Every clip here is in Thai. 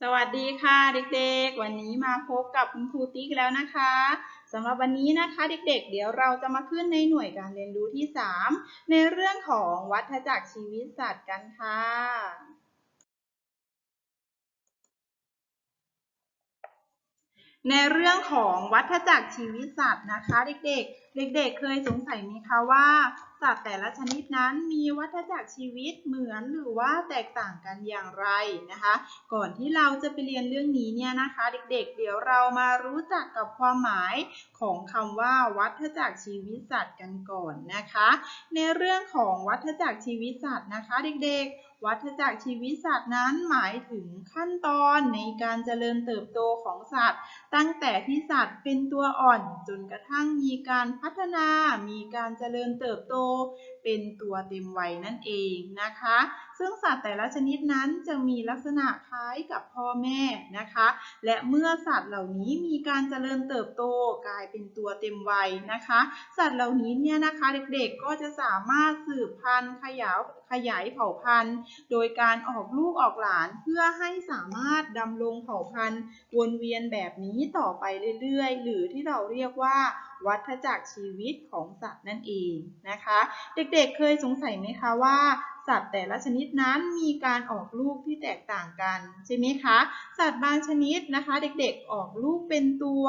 สวัสดีค่ะเด็กๆ วันนี้มาพบกับคุณครูติ๊กแล้วนะคะสำหรับวันนี้นะคะเด็กๆ เดี๋ยวเราจะมาขึ้นในหน่วยการเรียนรู้ที่ 3 ในเรื่องของวัฏจักรชีวิตสัตว์กันค่ะ ในเรื่องของวัฏจักรชีวิตสัตว์นะคะ เด็กๆ เด็กๆ เคยสงสัยไหมคะว่าสัตว์แต่ละชนิดนั้นมีวัฏจักรชีวิตเหมือนหรือว่าแตกต่างกันอย่างไรนะคะ ก่อนที่เราจะไปเรียนเรื่องนี้เนี่ยนะคะ เด็กๆ เดี๋ยวเรามารู้จักกับความหมายของคำว่า วัฏจักรชีวิตสัตว์กันก่อนนะคะ ในเรื่องของวัฏจักรชีวิตสัตว์นะคะ เด็กๆวัฏจักรชีวิตสัตว์นั้นหมายถึงขั้นตอนในการเจริญเติบโตของ สัตว์ ตั้งแต่ที่สัตว์เป็นตัวอ่อนจนกระทั่งมีการพัฒนา มีการเจริญเติบโต เป็นตัวเต็มวัยนั่นเองนะคะ ซึ่งสัตว์แต่ละชนิดนั้นจะมีลักษณะคล้ายกับพ่อแม่นะคะ และเมื่อสัตว์เหล่านี้มีการเจริญเติบโตกลายเป็นตัวเต็มวัยนะคะ สัตว์เหล่านี้เนี่ยนะคะเด็กๆก็จะสามารถสืบพันธุ์ขยายขยายเผ่าพันธุ์ โดยการออกลูกออกหลานเพื่อให้สามารถดำรงเผ่าพันธุ์วนเวียนแบบนี้ต่อไปเรื่อยๆ หรือที่เราเรียกว่าวัฏจักรชีวิตของสัตว์นั่นเองนะคะ เด็กๆเคยสงสัยไหมคะว่า สัตว์แต่ละชนิดนั้นมีการออกลูกที่แตกต่างกันใช่ไหมคะ สัตว์บางชนิดนะคะ เด็กๆออกลูกเป็นตัว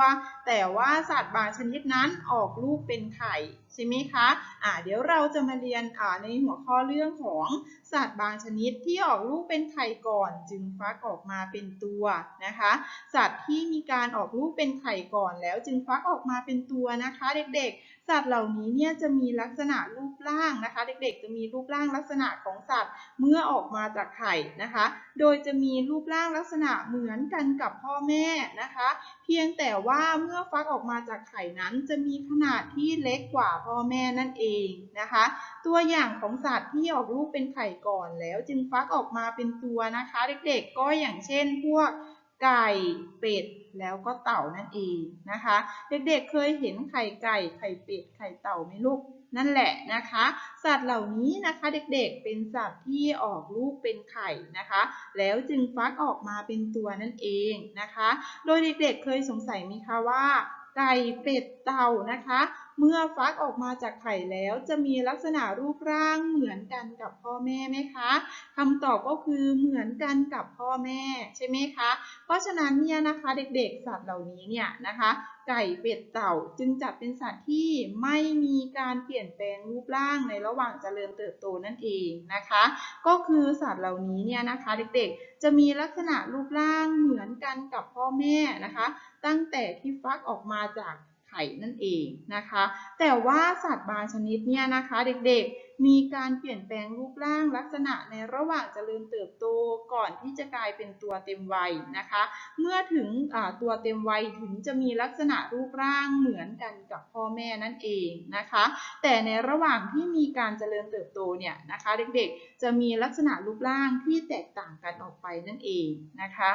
แต่ว่าสัตว์บางชนิดนั้นออกลูกเป็นไข่ใช่ไหมคะอ่าเดี๋ยวเราจะมาเรียนอ่าในหัวข้อเรื่องของสัตว์บางชนิดที่ออกลูกเป็นไข่ก่อนจึงฟักออกมาเป็นตัวนะคะ สัตว์ที่มีการออกลูกเป็นไข่ก่อนแล้วจึงฟักออกมาเป็นตัวนะคะ เด็กๆ สัตว์เหล่านี้เนี่ยจะมีลักษณะรูปร่างนะคะ เด็กๆ จะมีรูปร่างลักษณะของสัตว์เมื่อออกมาจากไข่นะคะ โดยจะมีรูปร่างลักษณะเหมือนกันกับพ่อแม่นะคะ เพียงแต่ว่าเมื่อฟักออกมาจากไข่นั้นจะมีขนาดที่เล็กกว่าพ่อแม่นั่นเองนะคะ ตัวอย่างของสัตว์ที่ออกลูกเป็นไข่ก่อนแล้วจึงฟักออกมาเป็นตัวนะคะ เด็กๆ ก็อย่างเช่นพวก ไก่เป็ดแล้วก็เต่านั่นเองนะคะ เด็กๆเคยเห็นไข่ไก่ไข่เป็ดไข่เต่าไหมลูกนั่นแหละนะคะ สัตว์เหล่านี้นะคะเด็กๆเป็นสัตว์ที่ออกลูกเป็นไข่นะคะ แล้วจึงฟักออกมาเป็นตัวนั่นเองนะคะ โดยเด็กๆเคยสงสัยไหมคะว่าไก่เป็ดเต่านะคะ เมื่อฟักออกมาจากไข่แล้วจะมีลักษณะรูปร่างเหมือนกันกับพ่อแม่ไหมคะคำตอบก็คือเหมือนกันกับพ่อแม่ใช่ไหมคะ เพราะฉะนั้นเนี่ยนะคะเด็กๆ สัตว์เหล่านี้เนี่ยนะคะ ไก่เป็ดเต่าจึงจัดเป็นสัตว์ที่ไม่มีการเปลี่ยนแปลงรูปร่างในระหว่างเจริญเติบโตนั่นเองนะคะ ก็คือสัตว์เหล่านี้เนี่ยนะคะเด็กๆ จะมีลักษณะรูปร่างเหมือนกันกับพ่อแม่นะคะ ตั้งแต่ที่ฟักออกมาจาก ข่นั่นเองนะคะ แต่ว่าสัตว์บางชนิดเนี่ยนะคะเด็กๆ มีการเปลี่ยนแปลงรูปร่างลักษณะในระหว่างเจริญเติบโตก่อนที่จะกลายเป็นตัวเต็มวัยนะคะ เมื่อถึงตัวเต็มวัยถึงจะมีลักษณะรูปร่างเหมือนกันกับพ่อแม่นั่นเองนะคะ แต่ในระหว่างที่มีการเจริญเติบโตเนี่ยนะคะ เด็กๆ จะมีลักษณะรูปร่างที่แตกต่างกันออกไปนั่นเองนะคะ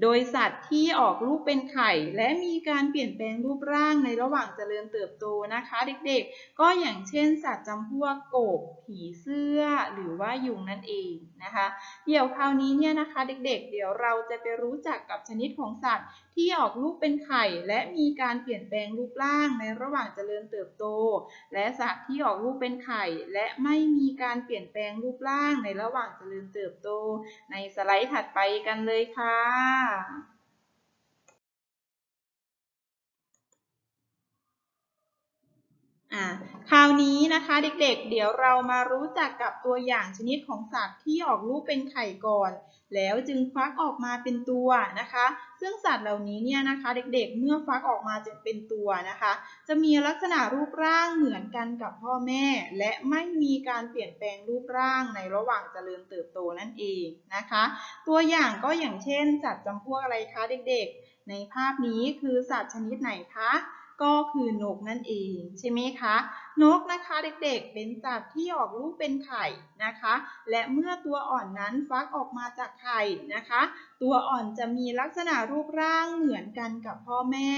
โดยสัตว์ที่ออกลูกเป็นไข่ และมีการเปลี่ยนแปลงรูปร่างในระหว่างเจริญเติบโตนะคะเด็กๆ ก็อย่างเช่น สัตว์จำพวกกบ ผีเสื้อ หรือว่ายุงนั่นเองนะคะ เดี๋ยวคราวนี้เนี่ยนะคะ เด็กๆ เดี๋ยวเราจะไปรู้จักกับชนิดของสัตว์ ที่ออกลูกเป็นไข่ และมีการเปลี่ยนแปลงรูปร่างในระหว่างเจริญเติบโต และสัตว์ที่ออกลูกเป็นไข่ และไม่มีการเปลี่ยนแปลงรูปร่างในระหว่างเจริญเติบโต ในสไลด์ถัดไปกันเลยค่ะค่ะ อ่าคราวนี้นะคะเด็กๆเดี๋ยวเรามารู้จักกับตัวอย่างชนิดของสัตว์ที่ออกลูกเป็นไข่ก่อน แล้วจึงฟักออกมาเป็นตัวนะคะ ซึ่งสัตว์เหล่านี้เนี่ยนะคะ เด็กๆเมื่อฟักออกมาจึงเป็นตัวนะคะ จะมีลักษณะรูปร่างเหมือนกันกับพ่อแม่ และไม่มีการเปลี่ยนแปลงรูปร่างในระหว่างเจริญเติบโตนั่นเองนะคะ ตัวอย่างก็อย่างเช่นสัตว์จำพวกอะไรคะเด็กๆ ในภาพนี้คือสัตว์ชนิดไหนคะ ก็คือนกนั่นเองใช่ไหมคะ นกนะคะเด็กๆเป็นสัตว์ที่ออกลูกเป็นไข่นะคะ และเมื่อตัวอ่อนนั้นฟักออกมาจากไข่นะคะ ตัวอ่อนจะมีลักษณะรูปร่างเหมือนกันกับพ่อแม่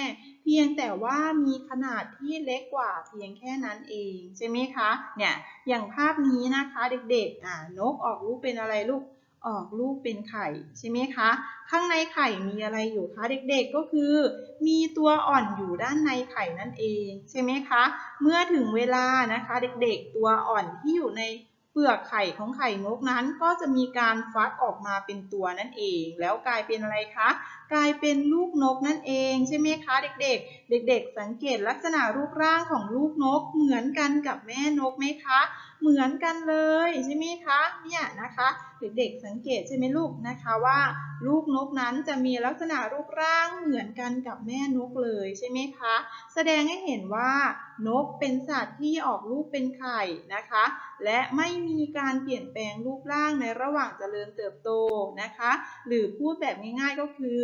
เพียงแต่ว่ามีขนาดที่เล็กกว่าเพียงแค่นั้นเองใช่ไหมคะเนี่ยอย่างภาพนี้นะคะเด็กๆอ่านกออกลูกเป็นอะไรลูก ออกลูกเป็นไข่ใช่ไหมคะ ข้างในไข่มีอะไรอยู่คะเด็กๆก็คือ มีตัวอ่อนอยู่ด้านในไข่นั่นเองใช่ไหมคะ เมื่อถึงเวลานะคะเด็กๆตัวอ่อนที่อยู่ในเปลือกไข่ของไข่นกนั้นก็จะมีการฟักออกมาเป็นตัวนั่นเอง แล้วกลายเป็นอะไรคะกลายเป็นลูกนกนั่นเองใช่ไหมคะเด็กๆ เด็ก ๆ สังเกตลักษณะรูปร่างของลูกนกเหมือนกันกับแม่นกไหมคะ เหมือนกันเลยใช่ไหมคะเนี่ยนะคะเด็กๆสังเกตใช่ไหมลูกนะคะว่า ลูกนกนั้นจะมีลักษณะรูปร่างเหมือนกันกับแม่นกเลยใช่ไหมคะ แสดงให้เห็นว่านกเป็นสัตว์ที่ออกลูกเป็นไข่นะคะ และไม่มีการเปลี่ยนแปลงรูปร่างในระหว่างเจริญเติบโตนะคะ หรือพูดแบบง่ายๆก็คือ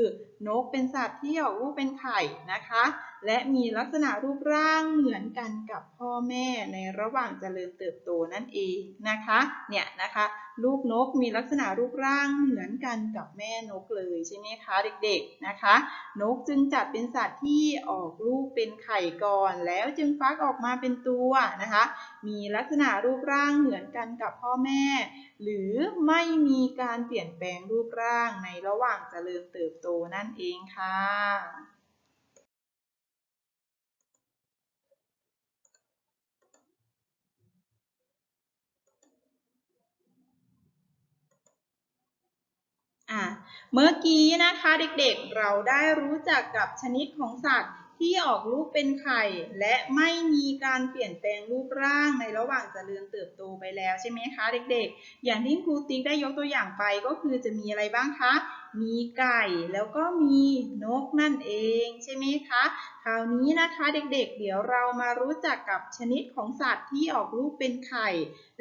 นกเป็นสัตว์ที่ออกลูกเป็นไข่นะคะ และมีลักษณะรูปร่างเหมือนกันกับพ่อแม่ในระหว่างเจริญเติบโตนั่นเองนะคะ เนี่ยนะคะ ลูกนกมีลักษณะรูปร่างเหมือนกันกับแม่นกเลยใช่ไหมคะเด็กๆนะคะ นกจึงจัดเป็นสัตว์ที่ออกลูกเป็นไข่ก่อน แล้วจึงฟักออกมาเป็นตัวนะคะ มีลักษณะรูปร่างเหมือนกันกับพ่อแม่ หรือไม่มีการเปลี่ยนแปลงรูปร่างในระหว่างเจริญเติบโตนั่นเองค่ะอะเมื่อกี้นะคะเด็กๆเราได้รู้จักกับชนิดของสัตว์ ที่ออกลูกเป็นไข่ และไม่มีการเปลี่ยนแปลงรูปร่างในระหว่างเจริญเติบโตไปแล้วใช่ไหมคะเด็กๆ อย่างที่ครูติ๊กได้ยกตัวอย่างไปก็คือจะมีอะไรบ้างคะ มีไก่แล้วก็มีนกนั่นเองใช่ไหมคะคราวนี้นะคะเด็กๆเดี๋ยวเรามารู้จักกับชนิดของสัตว์ที่ออกลูกเป็นไข่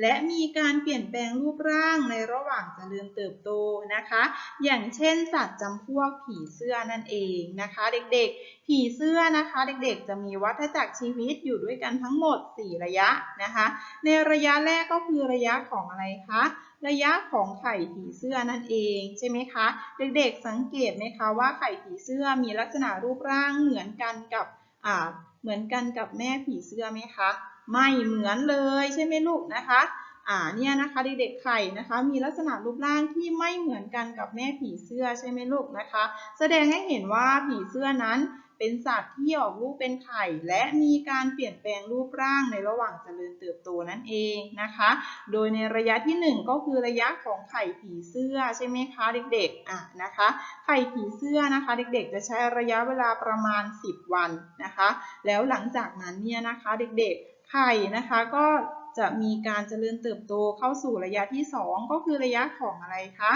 และมีการเปลี่ยนแปลงรูปร่างในระหว่างเจริญเติบโตนะคะ อย่างเช่น สัตว์จำพวกผีเสื้อนั่นเองนะคะ เด็กๆ ผีเสื้อนะคะเด็กๆ จะมีวัฏจักรชีวิตอยู่ด้วยกันทั้งหมด 4 ระยะนะคะ ในระยะแรกก็คือระยะของอะไรคะระยะของไข่ผีเสื้อนั่นเองใช่ไหมคะ เด็กๆสังเกตไหมคะว่าไข่ผีเสื้อมีลักษณะรูปร่างเหมือนกันกับ อ่า เหมือนกันกับแม่ผีเสื้อไหมคะ ไม่เหมือนเลยใช่ไหมลูกนะคะ อ่า เนี่ยนะคะเด็กๆไข่นะคะ มีลักษณะรูปร่างที่ไม่เหมือนกันกับแม่ผีเสื้อใช่ไหมลูกนะคะ แสดงให้เห็นว่าผีเสื้อนั้น เป็นสัตว์ที่ออกลูกเป็นไข่ และมีการเปลี่ยนแปลงรูปร่างในระหว่างเจริญเติบโตนั่นเองนะคะ โดยในระยะที่ 1 ก็คือระยะของไข่ผีเสื้อใช่ไหมคะเด็กๆอะนะคะ ไข่ผีเสื้อนะคะเด็กๆ จะใช้ระยะเวลาประมาณ 10 วันนะคะ แล้วหลังจากนั้นเนี่ยนะคะเด็กๆไข่นะคะก็ จะมีการเจริญเติบโตเข้าสู่ระยะที่ 2 ก็คือระยะของอะไรคะ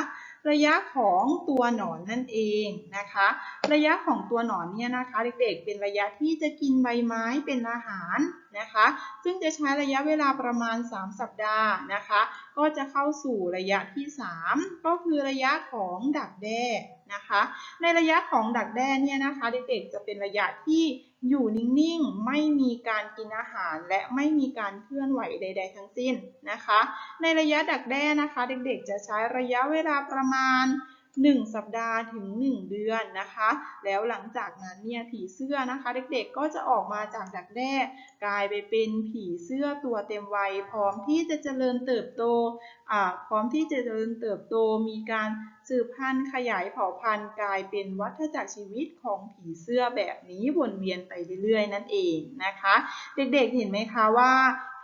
ระยะของตัวหนอนนั่นเองนะคะ ระยะของตัวหนอนเนี่ยนะคะ เด็กๆ เป็นระยะที่จะกินใบไม้เป็นอาหารนะคะ ซึ่งจะใช้ระยะเวลาประมาณ 3 สัปดาห์นะคะ ก็จะเข้าสู่ระยะที่ 3 ก็คือระยะของดักแด้ นะคะ ในระยะของดักแด้เนี่ยนะคะเด็กๆจะเป็นระยะที่อยู่นิ่งๆ ไม่มีการกินอาหารและไม่มีการเคลื่อนไหวใด ๆ ทั้งสิ้นนะคะ ในระยะดักแด้นะคะ เด็กๆ จะใช้ระยะเวลาประมาณ 1 สัปดาห์ถึง 1 เดือนนะคะ แล้วหลังจากนั้นเนี่ยผีเสื้อนะคะ เด็กๆก็จะออกมาจากดักแด้กลายไปเป็นผีเสื้อตัวเต็มวัย พร้อมที่จะเจริญเติบโตอ่าพร้อมที่จะเจริญเติบโตมีการสืบพันธุ์ขยายเผ่าพันธุ์กลายเป็นวัฏจักรชีวิตของผีเสื้อแบบนี้วนเวียนไปเรื่อยๆ นั่นเองนะคะ เด็กๆเห็นไหมคะว่า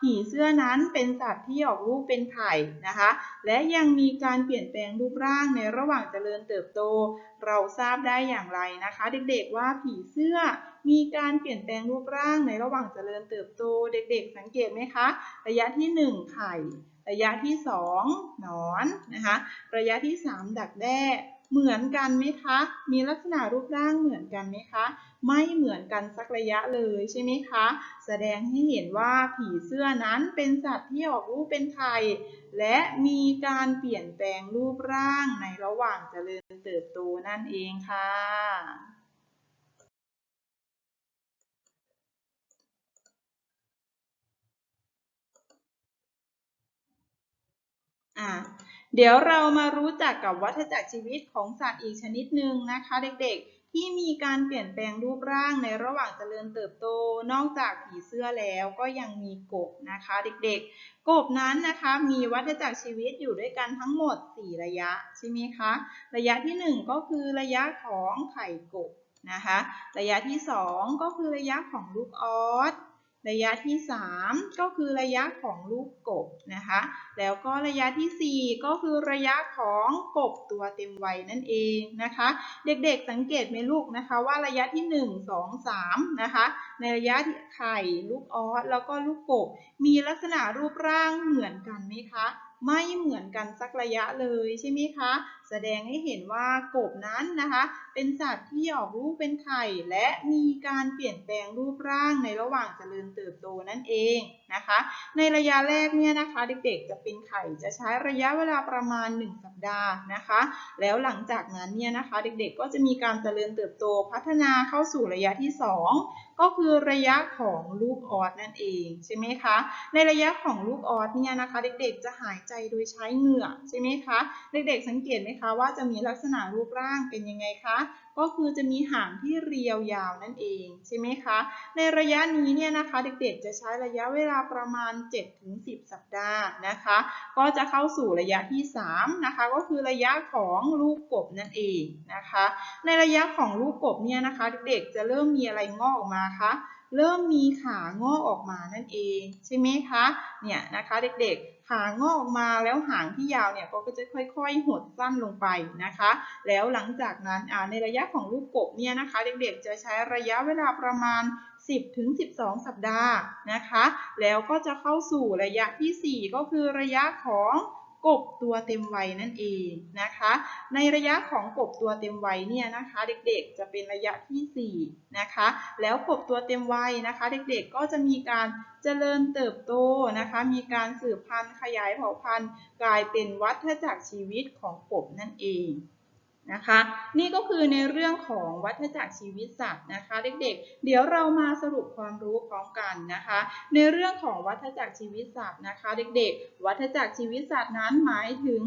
ผีเสื้อนั้นเป็นสัตว์ที่ออกลูกเป็นไข่นะคะ และยังมีการเปลี่ยนแปลงรูปร่างในระหว่างเจริญเติบโต เราทราบได้อย่างไรนะคะ เด็กๆว่าผีเสื้อมีการเปลี่ยนแปลงรูปร่างในระหว่างเจริญเติบโต เด็กๆ สังเกตไหมคะ ระยะที่ 1 ไข่ ระยะที่ 2 หนอนนะคะ ระยะที่ 3 ดักแด้ เหมือนกันไหมคะ มีลักษณะรูปร่างเหมือนกันไหมคะ ไม่เหมือนกันสักระยะเลยใช่ไหมคะ แสดงให้เห็นว่าผีเสื้อนั้นเป็นสัตว์ที่ออกลูกเป็นไข่ และมีการเปลี่ยนแปลงรูปร่างในระหว่างเจริญเติบโตนั่นเองค่ะอะ เดี๋ยวเรามารู้จักกับวัฏจักรชีวิตของสัตว์อีกชนิดหนึ่งนะคะเด็กๆ ที่มีการเปลี่ยนแปลงรูปร่างในระหว่างเจริญเติบโต นอกจากผีเสื้อแล้วก็ยังมีกบนะคะเด็กๆ กบนั้นนะคะมีวัฏจักรชีวิตอยู่ด้วยกันทั้งหมด 4 ระยะใช่ไหมคะ ระยะที่ 1 ก็คือระยะของไข่กบนะคะ ระยะที่ 2 ก็คือระยะของลูกออส ระยะที่ 3 ก็คือระยะของลูกกบนะคะ แล้วก็ระยะทีสี่ 4 ก็คือระยะของกบตัวเต็มวัยนั่นเองนะคะ เด็กๆสังเกตไหมลูกนะคะว่าระยะที่ 1 2 3 นะคะ ในระยะไข่ลูกออสแล้วก็ลูกกบ มีลักษณะรูปร่างเหมือนกันไหมคะ ไม่เหมือนกันสักระยะเลยใช่ไหมคะ แสดงให้เห็นว่ากบนั้นนะคะ เป็นสัตว์ที่ออกลูกเป็นไข่และมีการเปลี่ยนแปลงรูปร่างในระหว่างเจริญเติบโตนั่นเองนะคะ ในระยะแรกเนี่ยนะคะเด็กๆจะเป็นไข่จะใช้ระยะเวลาประมาณ 1 สัปดาห์นะคะ แล้วหลังจากนั้นเนี่ยนะคะเด็กๆก็จะมีการเจริญเติบโตพัฒนาเข้าสู่ระยะที่ 2 ก็คือระยะของลูกออสนั่นเองใช่ไหมคะ ในระยะของลูกออสเนี่ยนะคะ เด็กๆจะหายใจโดยใช้เหงื่อใช่ไหมคะ เด็กๆสังเกตไหมคะว่าจะมีลักษณะรูปร่างเป็นยังไงคะ ก็คือจะมีหางที่เรียวยาวนั่นเองใช่ไหมคะ ในระยะนี้เนี่ยนะคะเด็กๆจะใช้ระยะเวลาประมาณ 7-10 สัปดาห์นะคะ ก็จะเข้าสู่ระยะที่3นะคะก็คือระยะของลูกกบนั่นเองนะคะ ในระยะของลูกกบเนี่ยนะคะเด็กๆจะเริ่มมีอะไรงอกออกมาคะ เริ่มมีขางอกออกมานั่นเองใช่ไหมคะเนี่ยนะคะเด็กๆ ขางอกออกมาแล้วหางที่ยาวเนี่ยก็จะค่อยๆ หดสั้นลงไปนะคะ แล้วหลังจากนั้นในระยะของลูกกบเนี่ยนะคะ เด็กๆจะใช้ระยะเวลาประมาณ 10ถึง12 สัปดาห์นะคะ แล้วก็จะเข้าสู่ระยะทีสี่4 ก็คือระยะของ กบตัวเต็มวัยนั่นเองนะคะ ในระยะของกบตัวเต็มวัยเนี่ยนะคะ เด็กๆจะเป็นระยะทีสี่4นะคะ แล้วกบตัวเต็มวัยนะคะ เด็กๆก็จะมีการเจริญเติบโตนะคะ มีการสืบพันธุ์ขยายเผ่าพันธุ์ กลายเป็นวัฏจักรชีวิตของกบนั่นเอง นะคะ นี่ก็คือในเรื่องของวัฏจักรชีวิตสัตว์นะคะ เด็กๆเดี๋ยวเรามาสรุปความรู้พร้อมกันนะคะ ในเรื่องของวัฏจักรชีวิตสัตว์นะคะ เด็กๆ วัฏจักรชีวิตสัตว์นั้นหมายถึง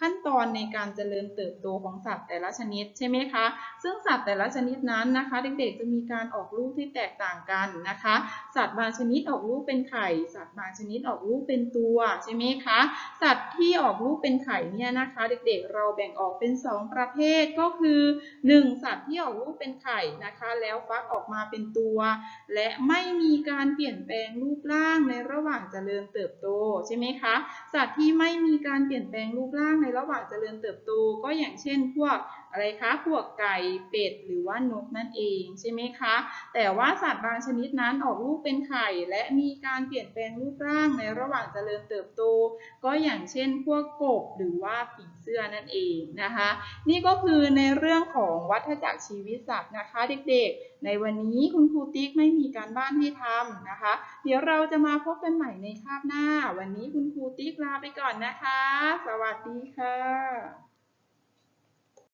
ขั้นตอนในการเจริญเติบโตของสัตว์แต่ละชนิดใช่ไหมคะ ซึ่งสัตว์แต่ละชนิดนั้นนะคะ เด็กๆจะมีการออกลูกที่แตกต่างกันนะคะ สัตว์บางชนิดออกลูกเป็นไข่ สัตว์บางชนิดออกลูกเป็นตัวใช่ไหมคะ สัตว์ที่ออกลูกเป็นไข่เนี่ยนะคะ เด็กๆ เราแบ่งออกเป็น 2 ประเภทก็คือ 1. สัตว์ที่ออกลูกเป็นไข่นะคะ แล้วฟักออกมาเป็นตัว และไม่มีการเปลี่ยนแปลงรูปร่างในระหว่างเจริญเติบโตใช่ไหมคะ สัตว์ที่ไม่มีการเปลี่ยนแปลงรูปร่างในระหว่างเจริญเติบโต ก็อย่างเช่นพวก อะไรคะพวกไก่เป็ดหรือว่านกนั่นเองใช่ไหมคะ แต่ว่าสัตว์บางชนิดนั้นออกลูกเป็นไข่ และมีการเปลี่ยนแปลงรูปร่างในระหว่างเจริญเติบโต ก็อย่างเช่นพวกกบหรือว่าผีเสื้อนั่นเองนะคะ นี่ก็คือในเรื่องของวัฏจักรชีวิตสัตว์นะคะเด็กๆ ในวันนี้คุณครูติ๊กไม่มีการบ้านให้ทำนะคะ เดี๋ยวเราจะมาพบกันใหม่ในคาบหน้า วันนี้คุณครูติ๊กลาไปก่อนนะคะ สวัสดีค่ะ